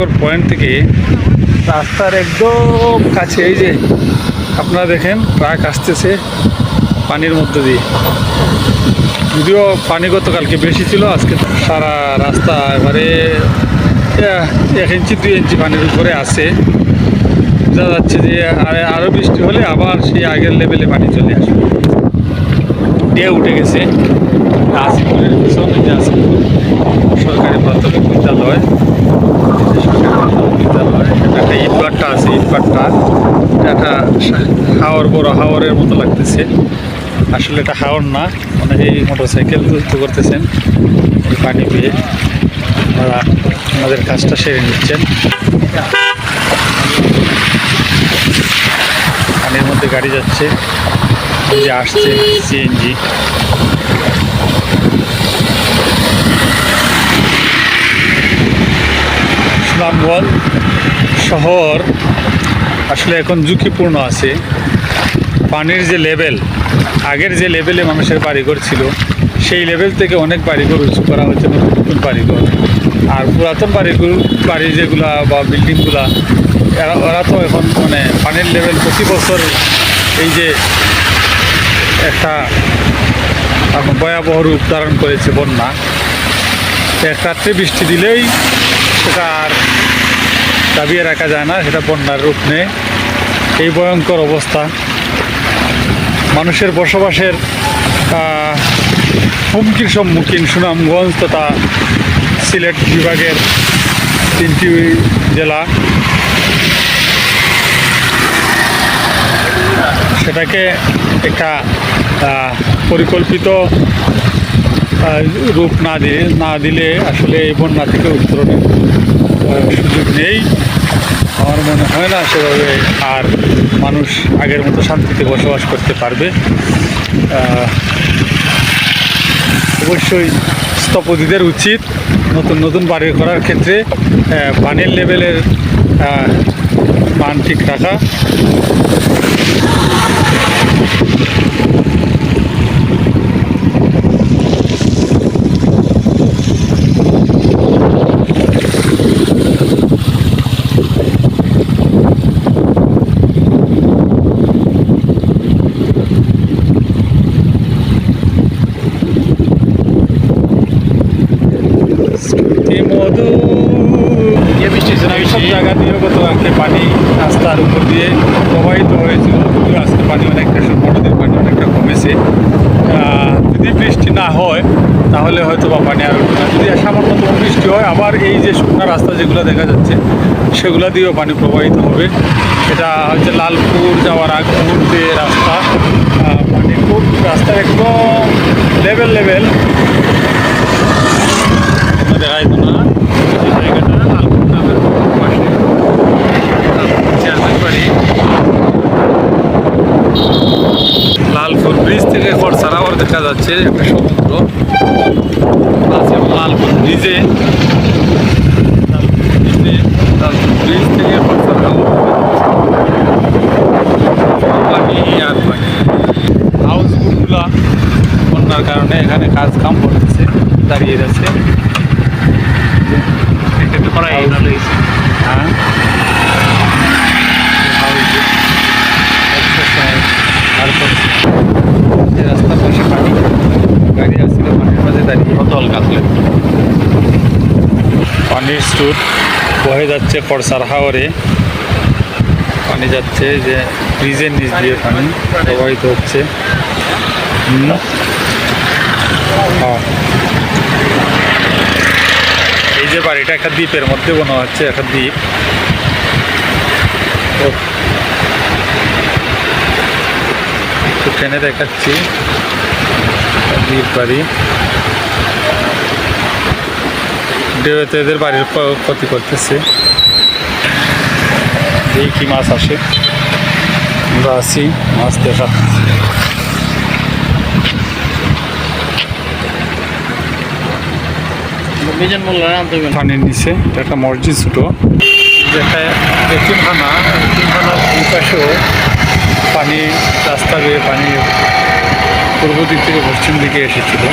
Point থেকে রাস্তার একদম কাছে, এই যে আপনারা দেখেন, ট্রাক আসতেছে পানির মধ্যে দিয়ে। যদিও পানি গতকালকে বেশি ছিল, আজকে সারা রাস্তা এবারে এক ইঞ্চি, দুই ইঞ্চি পানির উপরে আছে। বোঝা যাচ্ছে যে আরে আরও বৃষ্টি হলে আবার সেই আগের লেভেলে পানি চলে আসবে। ঢেউ উঠে গেছে। আসিপুরের পিছনে যে আসিপুর সরকারি প্রাথমিক বিদ্যালয় এই যে সরকারি প্রাথমিক এটা একটা ইটভাট্টা আছে ইটভাট্টা এটা একটা সা- হাওর, বড় হাওরের মতো লাগতেছে। আসলে এটা হাওর না, অনেকেই মোটর সাইকেল যুক্ত করতেছেন পানি পেয়ে। আপনারা আমাদের কাজটা সেরে নিচ্ছেন। পানির মধ্যে গাড়ি যাচ্ছে যে আসছে সিএনজি সুনামগঞ্জ শহর আসলে এখন ঝুঁকিপূর্ণ আছে। পানির যে লেভেল আগের যে লেভেলে মানুষের বাড়িঘর ছিল, সেই লেভেল থেকে অনেক বাড়িঘর উঁচু করা হয়েছে, নতুন নতুন বাড়িঘর। আর পুরাতন বাড়িগুলো বাড়ি যেগুলা বা বিল্ডিংগুলা এরা, ওরা তো এখন মানে পানির লেভেল প্রতি বছর এই যে একটা ভয়াবহ রূপ ধারণ করেছে বন্যা। এক রাত্রে বৃষ্টি দিলেই সেটা আর দাবিয়ে রাখা যায় না, সেটা বন্যার রূপ নেয় এই ভয়ঙ্কর অবস্থা। মানুষের বসবাসের হুমকির সম্মুখীন সুনামগঞ্জ তথা সিলেট বিভাগের তিনটি জেলা। সেটাকে একটা পরিকল্পিত রূপ না দিয়ে না দিলে আসলে এই বন্যা থেকে উত্তরণের সুযোগ নেই। মনে হয় না সেভাবে আর মানুষ আগের মতো শান্তিতে বসবাস করতে পারবে। অবশ্যই স্থপতিদের উচিত নতুন নতুন বাড়ি করার ক্ষেত্রে পানির লেভেলের মান ঠিক রাখা স্মৃতি মধু ইয়ে বৃষ্টি হয়েছে না সব বেশি? জায়গা গতকালকে পানি রাস্তার উপর দিয়ে প্রবাহিত যদিও আজকে পানি অনেকটা নদীর পানি অনেকটা কমেছে। যদি বৃষ্টি না হয়, তাহলে হয়তো বা পানি আর উঠবে না। যদি সামান্যতম বৃষ্টি হয়, আবার এই যে শুকনো রাস্তা যেগুলো দেখা যাচ্ছে, সেগুলো দিয়েও পানি প্রবাহিত হবে। এটা হচ্ছে লালপুর যাওয়ার আগ মুহূর্তে রাস্তা। পানি খুব রাস্তা একদম লেভেল লেভেল দেখা যেত না এই জায়গাটা লালপুর নামের পাশে চেয়ারম্যান বাড়ি লালপুর ব্রিজ থেকে খরসারাওয়ার দেখা যাচ্ছে একটা সমুদ্র। আছে লালপুর ব্রিজে। ব্রিজ থেকে আর পানি হাউসবোটগুলা বন্যার কারণে এখানে কাজ কাম করতেছে দাঁড়িয়ে যাচ্ছে। হ্যাঁ? রাস্তার পাশে পানি গাড়ি আসছিল পানির মাঝে দাঁড়িয়ে বোতল কাতলে স্রোত বয়ে যাচ্ছে খরসার হাওরে পানি যাচ্ছে যে ব্রিজের নিচ দিয়ে পানি প্রবাহিত হচ্ছে। হ্যাঁ। এই যে বাড়িটা একটা দ্বীপের মধ্যে মনে হচ্ছে, একটা দ্বীপ। ট্রেনে দেখাচ্ছি দ্বীপ বাড়ি ঢেউতে এদের বাড়ির ক্ষতি করতেছে। এই কি মাছ আসে। আমরা আসি মাছ দেখা। পানির নিচে একটা মসজিদ ছোটো। যেটা এতিমখানা এতিমখানার দুই পাশেও পানি রাস্তা দিয়ে পানি পূর্ব দিক থেকে পশ্চিম দিকে এসেছিল।